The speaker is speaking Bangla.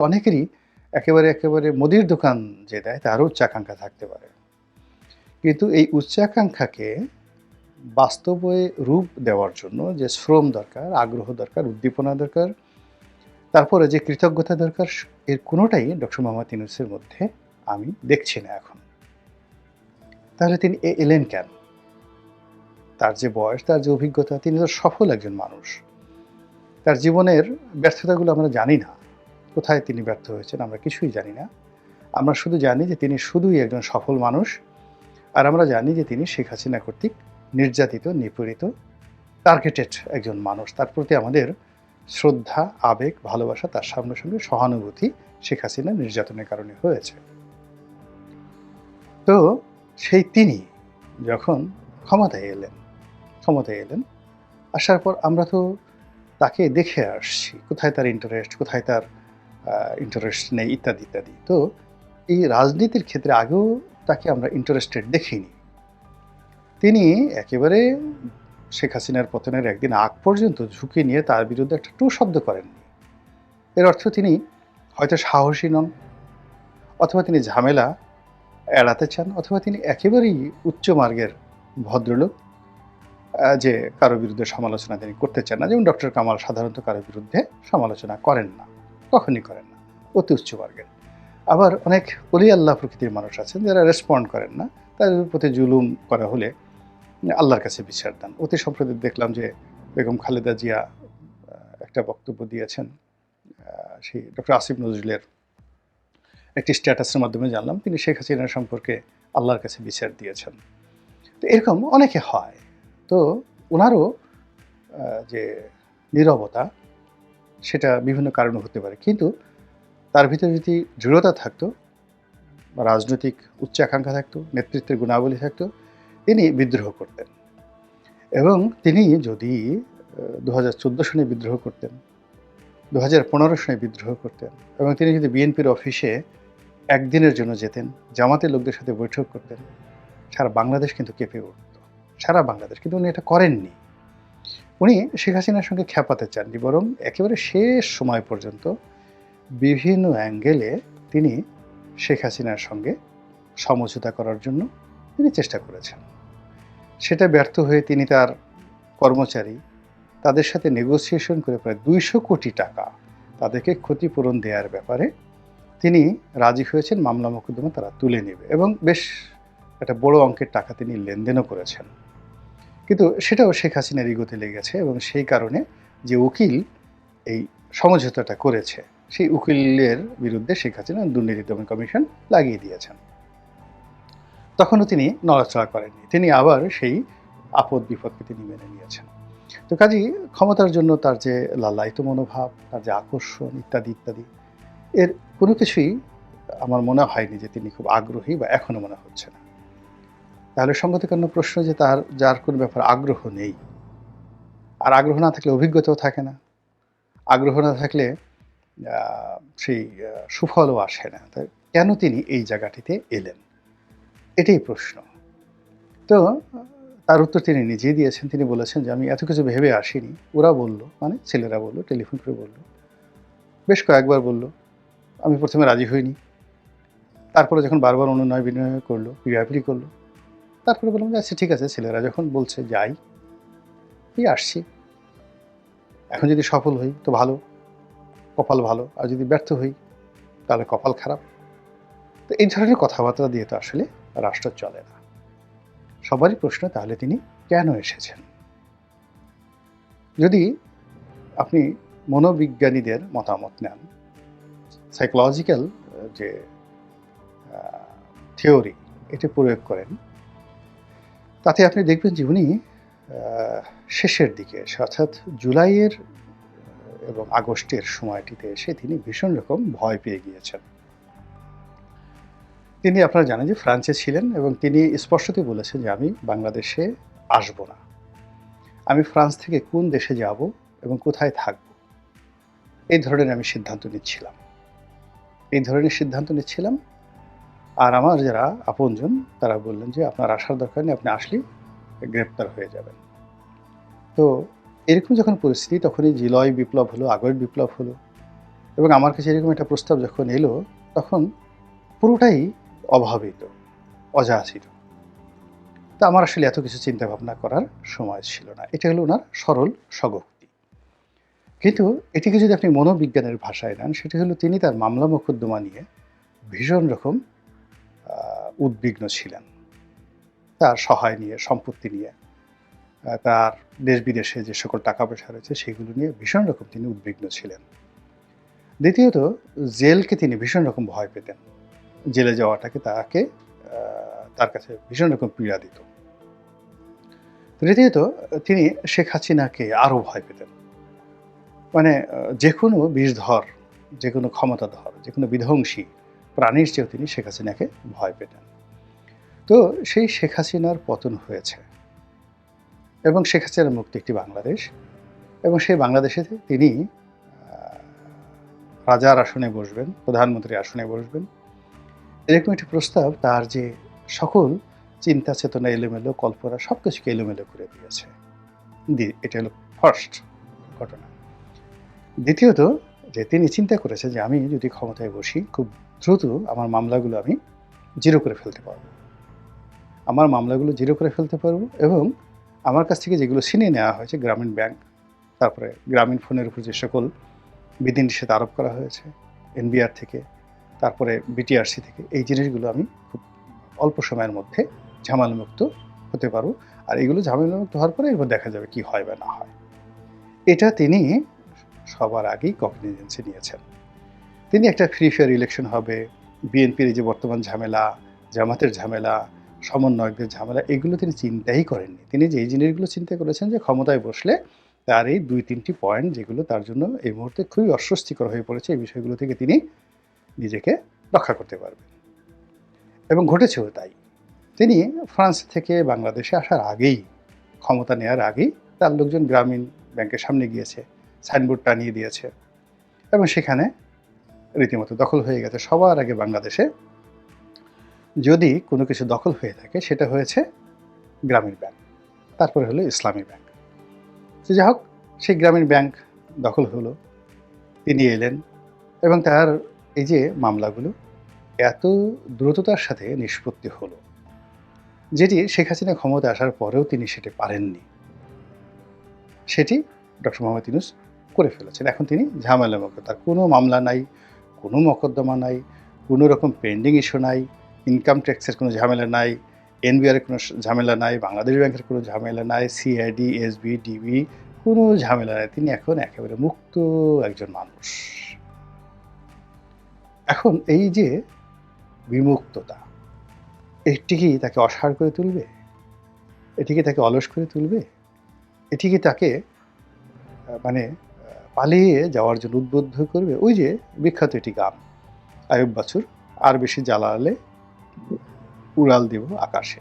অনেকেরই একেবারে একেবারে মুদির দোকান যে দেয়, তারও উচ্চাকাঙ্ক্ষা থাকতে পারে। কিন্তু এই উচ্চাকাঙ্ক্ষাকে বাস্তবে রূপ দেওয়ার জন্য যে শ্রম দরকার, আগ্রহ দরকার, উদ্দীপনা দরকার, তারপরে যে কৃতজ্ঞতা দরকার, এর কোনোটাই ডক্টর মোহাম্মদ ইউনুসের মধ্যে আমি দেখছি না এখন। তাহলে তিনি এ- এলেন কেন? তার যে বয়স, তার যে অভিজ্ঞতা, তিনি তো সফল একজন মানুষ। তার জীবনের ব্যর্থতাগুলো আমরা জানি না। কোথায় তিনি ব্যর্থ হয়েছেন আমরা কিছুই জানি না। আমরা শুধু জানি যে তিনি শুধুই একজন সফল মানুষ আর আমরা জানি যে তিনি শেখ হাসিনা কর্তৃক নির্যাতিত, নিপীড়িত টার্গেটেড একজন মানুষ। তার প্রতি আমাদের শ্রদ্ধা, আবেগ, ভালোবাসা তার সামনে সঙ্গে সহানুভূতি শেখ হাসিনা নির্যাতনের কারণে হয়েছে। তো সেই তিনি যখন ক্ষমতায় এলেন ক্ষমতায় এলেন, আসার পর আমরা তো তাকে দেখে আসছি। কোথায় তার ইন্টারেস্ট কোথায় তার ইন্টারেস্ট নেই, ইত্যাদি ইত্যাদি। তো এই রাজনীতির ক্ষেত্রে আগেও তাকে আমরা ইন্টারেস্টেড দেখিনি। তিনি একেবারে শেখ হাসিনার পতনের একদিন আগ পর্যন্ত ঝুঁকি নিয়ে তার বিরুদ্ধে একটা টু শব্দ করেননি। এর অর্থ তিনি হয়তো সাহসী নন, অথবা তিনি ঝামেলা এড়াতে চান, অথবা তিনি একেবারেই উচ্চ মার্গের ভদ্রলোক যে কারও বিরুদ্ধে সমালোচনা তিনি করতে চান না। যেমন ডক্টর কামাল সাধারণত কারও বিরুদ্ধে সমালোচনা করেন না। কখনই করেন না, অতি উচ্চ বর্গের আবার অনেক অলি আল্লাহ প্রকৃতির মানুষ আছেন যারা রেসপন্ড করেন না, তাদের প্রতি জুলুম করা হলে আল্লাহর কাছে বিচার দেন। অতি সম্প্রতি দেখলাম যে বেগম খালেদা জিয়া একটা বক্তব্য দিয়েছেন সেই ডক্টর আসিফ নজরুলের একটি স্ট্যাটাসের মাধ্যমে জানলাম। তিনি শেখ হাসিনার সম্পর্কে আল্লাহর কাছে বিচার দিয়েছেন। তো এরকম অনেকে হয়। তো ওনারও যে নীরবতা সেটা বিভিন্ন কারণে হতে পারে। কিন্তু তার ভিতরে যদি দৃঢ়তা থাকতো, বা রাজনৈতিক উচ্চাকাঙ্ক্ষা থাকতো, নেতৃত্বের গুণাবলী থাকতো, তিনি বিদ্রোহ করতেন। এবং তিনি যদি দু হাজার চোদ্দ সনে বিদ্রোহ করতেন দু হাজার পনেরো সনে বিদ্রোহ করতেন, এবং তিনি যদি বিএনপির অফিসে একদিনের জন্য যেতেন, জামাতের লোকদের সাথে বৈঠক করতেন, সারা বাংলাদেশ কিন্তু কেঁপে উঠত। সারা বাংলাদেশ, কিন্তু উনি এটা করেননি। উনি শেখ হাসিনার সঙ্গে খ্যাপাতে চাননি, বরং একেবারে শেষ সময় পর্যন্ত বিভিন্ন অ্যাঙ্গেলে তিনি শেখ হাসিনার সঙ্গে সমঝোতা করার জন্য তিনি চেষ্টা করেছেন। সেটা ব্যর্থ হয়ে তিনি তার কর্মচারী তাদের সাথে নেগোসিয়েশন করে প্রায় দুইশো কোটি টাকা তাদেরকে ক্ষতিপূরণ দেওয়ার ব্যাপারে তিনি রাজি হয়েছেন, মামলা মোকদ্দমা তারা তুলে নেবে এবং বেশ একটা বড় অঙ্কের টাকা তিনি লেনদেনও করেছেন। কিন্তু সেটাও শেখ হাসিনার ইগোতে লেগেছে এবং সেই কারণে যে উকিল এই সমঝোতাটা করেছে, সেই উকিলের বিরুদ্ধে শেখ হাসিনা দুর্নীতি দমন কমিশন লাগিয়ে দিয়েছেন। তখনও তিনি নড়াচড়া করেননি। তিনি আবার সেই আপদ বিপদকে তিনি মেনে নিয়েছেন। তো কাজী ক্ষমতার জন্য তার যে লালায়িত মনোভাব, তার যে আকর্ষণ ইত্যাদি ইত্যাদি, এর কোনো কিছুই আমার মনে হয়নি যে তিনি খুব আগ্রহী বা এখনও মনে হচ্ছে না। তাহলে সঙ্গতিকান্ন প্রশ্ন যে তার যার কোনো ব্যাপার আগ্রহ নেই। আর আগ্রহ না থাকলে অভিজ্ঞতাও থাকে না। আগ্রহ না থাকলে সেই সুফলও আসে না। তাই কেন তিনি এই জায়গাটিতে এলেন? এটাই প্রশ্ন। তো, তার উত্তর তিনি নিজেই দিয়েছেন। তিনি বলেছেন যে, আমি এত কিছু ভেবে আসিনি। ওরা বলল মানে ছেলেরা বলল, টেলিফোন করে বলল। বেশ কয়েকবার বলল, আমি প্রথমে রাজি হইনি। তারপরে যখন বারবার অনুনয় বিনয় করল, পিড়াপিড়ি করল তারপরে বললাম যে আচ্ছা ঠিক আছে, ছেলেরা যখন বলছে, যাই। এই আসছি। এখন যদি সফল হই, তো ভালো, কপাল ভালো, আর যদি ব্যর্থ হই, তাহলে কপাল খারাপ। তো এই ধরনের কথাবার্তা দিয়ে তো আসলে রাষ্ট্র চলে না। সবারই প্রশ্ন, তাহলে তিনি কেন এসেছেন? যদি আপনি মনোবিজ্ঞানীদের মতামত নেন সাইকোলজিক্যাল যে থিওরি এটি প্রয়োগ করেন তাতে আপনি দেখবেন যে উনি শেষের দিকে, অর্থাৎ জুলাইয়ের, এবং আগস্টের সময়টিতে এসে তিনি ভীষণ রকম ভয় পেয়ে গিয়েছেন। তিনি আপনারা জানেন যে ফ্রান্সে ছিলেন এবং তিনি স্পষ্টতই বলেছেন যে আমি বাংলাদেশে আসব না। আমি ফ্রান্স থেকে কোন দেশে যাব এবং কোথায় থাকব? এই ধরনের আমি সিদ্ধান্ত নিচ্ছিলাম। এই ধরনের সিদ্ধান্ত নিচ্ছিলাম আর আমার যারা আপনজন, তারা বললেন যে, আপনার আসার দরকার নেই, আপনি আসলেই গ্রেপ্তার হয়ে যাবেন। তো এরকম যখন পরিস্থিতি, তখনই জিলয় বিপ্লব হলো আগয়ের বিপ্লব হলো। এবং আমার কাছে এরকম একটা প্রস্তাব যখন এলো, তখন পুরোটাই অভাবিত, অযাচিত। তা আমার আসলে এত কিছু চিন্তা ভাবনা করার সময় ছিল না। এটা হলো ওনার সরল স্বগোক্তি। কিন্তু এটিকে যদি আপনি মনোবিজ্ঞানের ভাষায় নেন, সেটি হলো তিনি তার মামলা মোকদ্দমা নিয়ে ভীষণ রকম উদ্বিগ্ন ছিলেন। তার সহায় নিয়ে, সম্পত্তি নিয়ে তার দেশ বিদেশে যে সকল টাকা পয়সা রয়েছে সেগুলো নিয়ে ভীষণ রকম তিনি উদ্বিগ্ন ছিলেন। দ্বিতীয়ত, জেলকে তিনি ভীষণ রকম ভয় পেতেন। জেলে যাওয়াটাকে তাকে তার কাছে ভীষণ রকম পীড়া দিত। তৃতীয়ত, তিনি শেখ হাসিনাকে আরও ভয় পেতেন। মানে যে কোনো বিষধর, যে কোনো ক্ষমতাধর, যে কোনো বিধ্বংসী প্রাণীর চেয়েও তিনি শেখ হাসিনাকে ভয় পেতেন। তো সেই শেখ হাসিনার পতন হয়েছে। এবং শেখ হাসিনার মুক্তি একটি বাংলাদেশ। এবং সেই বাংলাদেশে তিনি রাজার আসনে বসবেন প্রধানমন্ত্রী আসনে বসবেন। এরকম একটি প্রস্তাব তার যে সকল চিন্তা, চেতনা, এলোমেলো, কল্পনা সব কিছুকে এলোমেলো করে দিয়েছে। এটা হলো ফার্স্ট ঘটনা। দ্বিতীয়ত, যে তিনি চিন্তা করেছে যে আমি যদি ক্ষমতায় বসি, খুব দ্রুত আমার মামলাগুলো আমি জিরো করে ফেলতে পারব। আমার মামলাগুলো জিরো করে ফেলতে পারব এবং আমার কাছ থেকে যেগুলো ছিনিয়ে নেওয়া হয়েছে গ্রামীণ ব্যাংক, তারপরে গ্রামীণ ফোনের উপর যে সকল বিধিনিষেধ আরোপ করা হয়েছে, এনবিআর থেকে, তারপরে বিটিআরসি থেকে, এই জিনিসগুলো আমি খুব অল্প সময়ের মধ্যে ঝামেলামুক্ত হতে পারব। আর এগুলো ঝামেলামুক্ত হওয়ার পরে এবার দেখা যাবে কি হয় বা না হয়। এটা তিনি সবার আগেই কগনিজেন্সে নিয়েছেন। তিনি একটা ফ্রি ফেয়ার ইলেকশন হবে বিএনপির যে বর্তমান ঝামেলা, জামাতের ঝামেলা সমন্বয়কদের ঝামেলা, এগুলো তিনি চিন্তাই করেননি। তিনি যে জিনিসগুলো চিন্তা করেছেন যে ক্ষমতায় বসলে তার এই দুই, তিনটি পয়েন্ট যেগুলো তার জন্য এই মুহূর্তে খুবই অস্বস্তিকর হয়ে পড়েছে, এই বিষয়গুলো থেকে তিনি নিজেকে রক্ষা করতে পারবেন। এবং ঘটেছেও তাই। তিনি ফ্রান্স থেকে বাংলাদেশে আসার আগেই, ক্ষমতা নেওয়ার আগেই তার লোকজন গ্রামীণ ব্যাংকের সামনে গিয়েছে, সাইনবোর্ড টানিয়ে দিয়েছে। এবং সেখানে রীতিমতো দখল হয়ে গেছে। সবার আগে বাংলাদেশে যদি কোনো কিছু দখল হয়ে থাকে, সেটা হয়েছে গ্রামীণ ব্যাংক, তারপরে হলো ইসলামী ব্যাংক। তো যাই হোক, সেই গ্রামীণ ব্যাংক দখল হলো, তিনি এলেন এবং তার এই যে মামলাগুলো, এত দ্রুততার সাথে নিষ্পত্তি হলো, যেটি শেখ হাসিনা ক্ষমতা আসার পরেও তিনি সেটি পারেননি। সেটি ডক্টর মোহাম্মদ ইউনুস করে ফেলেছেন। এখন তিনি ঝামেলা মুক্ত তার কোনো মামলা নাই, কোনো মকদ্দমা নাই, কোনো রকম পেন্ডিং ইস্যু নাই ইনকাম ট্যাক্সের কোনো ঝামেলা নাই এনবিআরের কোনো ঝামেলা নাই বাংলাদেশ ব্যাংকের কোনো ঝামেলা নাই সিআইডি এসবি ডিবি কোনো ঝামেলা নাই। তিনি এখন একেবারে মুক্ত একজন মানুষ। এখন এই যে বিমুক্ততা, এটি কি তাকে অসাড় করে তুলবে? এটি কি তাকে অলস করে তুলবে? এটি কি তাকে মানে পালিয়ে যাওয়ার জন্য উদ্বুদ্ধ করবে? ওই যে বিখ্যাত এটি গান, আয়ুব বাছুর আর বেশি জ্বালালে উড়াল দেব আকাশে।